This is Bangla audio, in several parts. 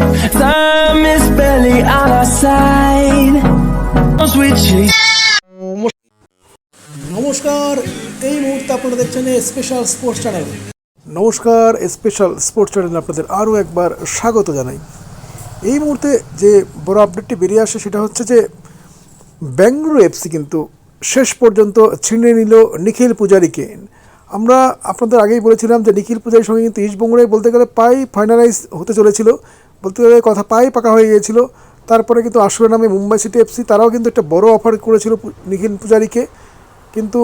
Time is barely on our side. We chase. নমস্কার, এই মুহূর্তে আপনারা দেখছেন স্পেশাল স্পোর্টস চ্যানেল নমস্কার স্পেশাল স্পোর্টস চ্যানেলে আপনাদের আরও একবার স্বাগত জানাই এই মুহূর্তে যে বড় আপডেটটি বেরিয়ে আসে সেটা হচ্ছে যে বেঙ্গালুরু এফসি কিন্তু শেষ পর্যন্ত ছিনিয়ে নিল নিখিল পূজারিকে আমরা আপনাদের আগেই বলেছিলাম যে নিখিল পূজারির সঙ্গে কিন্তু ইস্টবঙ্গলাই বলতে গেলে প্রায় ফাইনালাইজ হতে চলেছিল বলতে গেলে কথা পাই পাকা হয়ে গিয়েছিল। তারপরে কিন্তু আসরে নামে মুম্বাই সিটি এফসি তারাও কিন্তু একটা বড় অফার করেছিল নিখিল পূজারিকে। কিন্তু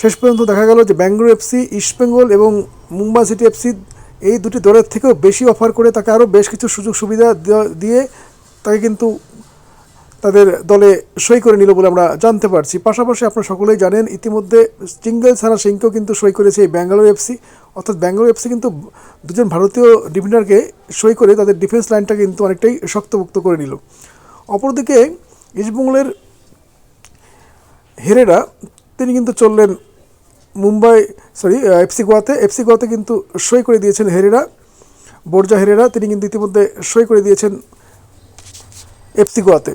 শেষ পর্যন্ত দেখা গেল যে ব্যাঙ্গালোর এফসি ইস্টবেঙ্গল এবং মুম্বাই সিটি এফসি এই দুটি দলের থেকেও বেশি অফার করে তাকে আরও বেশ কিছু সুযোগ সুবিধা দিয়ে তাকে কিন্তু তাদের দলে সই করে নিল বলে আমরা জানতে পারছি। পাশাপাশি আপনারা সকলেই জানেন, ইতিমধ্যে চিঙ্গল সারা সিংকেও কিন্তু সই করেছে এই ব্যাঙ্গালোর এফসি অর্থাৎ ব্যাঙ্গালোর এফসি কিন্তু দুজন ভারতীয় ডিফেন্ডারকে সই করে তাদের ডিফেন্স লাইনটা কিন্তু অনেকটাই শক্তপোক্ত করে নিল। অপরদিকে ইস্টবেঙ্গলের হেরেরা, তিনি কিন্তু চললেন মুম্বাই সরি এফসি গোয়াতে। এফসি গোয়াতে কিন্তু সই করে দিয়েছেন হেরেরা। বর্জা হেরেরা, তিনি কিন্তু ইতিমধ্যে সই করে দিয়েছেন এফসি গোয়াতে।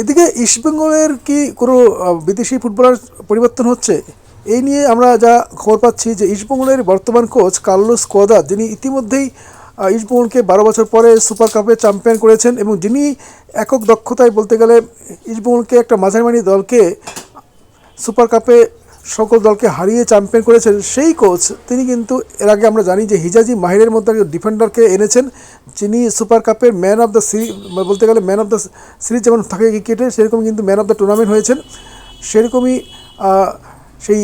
এদিকে ইস্টবেঙ্গলের কি কোনো বিদেশি ফুটবলার পরিবর্তন হচ্ছে? এই নিয়ে আমরা যা খবর পাচ্ছি যে ইস্টবেঙ্গলের বর্তমান কোচ কার্লোস কোয়াদা, যিনি ইতিমধ্যেই ইস্টবেঙ্গলকে বারো বছর পরে সুপার কাপে চ্যাম্পিয়ন করেছেন এবং যিনি একক দক্ষতায় বলতে গেলে ইস্টবেঙ্গলকে একটা মাঝারি দলকে, সুপার কাপে সকল দলকে হারিয়ে চ্যাম্পিয়ন করেছেন সেই কোচ, তিনি কিন্তু এর আগে আমরা জানি যে হিজাজি মাহিরের মধ্যে ডিফেন্ডারকে এনেছেন, যিনি সুপার কাপের ম্যান অফ দ্য সিরিজ বলতে গেলে ম্যান অফ দ্য সিরিজ যেমন থাকে ক্রিকেটে সেরকম কিন্তু ম্যান অফ দ্য টুর্নামেন্ট হয়েছেন। সেরকমই সেই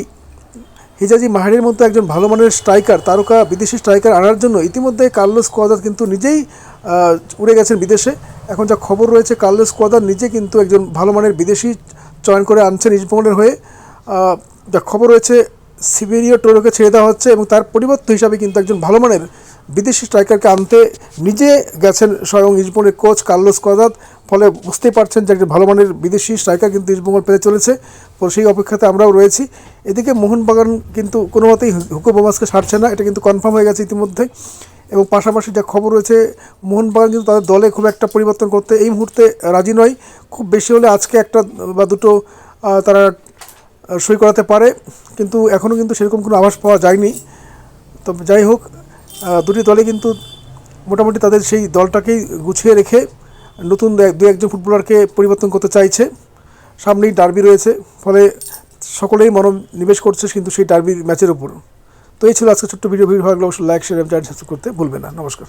হিজাজি মাহারির মতো একজন ভালো মানের স্ট্রাইকার তারকা, বিদেশি স্ট্রাইকার আনার জন্য ইতিমধ্যে কার্লোস কোয়াদার কিন্তু নিজেই উড়ে গেছেন বিদেশে। এখন যা খবর রয়েছে কার্লোস কোয়াদার নিজে কিন্তু একজন ভালো মানের বিদেশি চয়ন করে আনছেন ইস্টবেঙ্গলের হয়ে। যা খবর রয়েছে সিবেরিও টোরোকে ছেড়ে দেওয়া হচ্ছে এবং তার পরিবর্তে হিসাবে কিন্তু একজন ভালো মানের বিদেশি স্ট্রাইকারকে আনতে নিজে গেছেন স্বয়ং ইস্টবেঙ্গলের কোচ কার্লোস কোয়াদাত ফলে বুঝতেই পারছেন যে একজন ভালো মানের বিদেশি স্ট্রাইকার কিন্তু ইস্টবেঙ্গল পেতে চলেছে। তো সেই অপেক্ষাতে আমরাও রয়েছি। এদিকে মোহনবাগান কিন্তু কোনো মতেই হুকো বোমাসকে ছাড়ছে না, এটা কিন্তু কনফার্ম হয়ে গেছে ইতিমধ্যে। এবং পাশাপাশি যা খবর রয়েছে, মোহনবাগান কিন্তু তাদের দলে খুব একটা পরিবর্তন করতে এই মুহূর্তে রাজি নয়। খুব বেশি হলে আজকে একটা বা দুটো তারা সই করাতে পারে। কিন্তু এখনও কিন্তু সেরকম কোনো আভাস পাওয়া যায়নি। তবে যাই হোক দুটি দলে কিন্তু মোটামুটি তাদের সেই দলটাকেই গুছিয়ে রেখে নতুন দু- একজন ফুটবলারকে পরিবর্তন করতে চাইছে। সামনেই ডার্বি রয়েছে, ফলে সকলেই মনোনিবেশ করছে কিন্তু সেই ডার্বি ম্যাচের উপর। তো এই ছিল আজকে ছোট্ট ভিডিও। ভিডিও ভালো লাগলে অবশ্যই লাইক শেয়ার এবং করতে ভুলবে না। নমস্কার।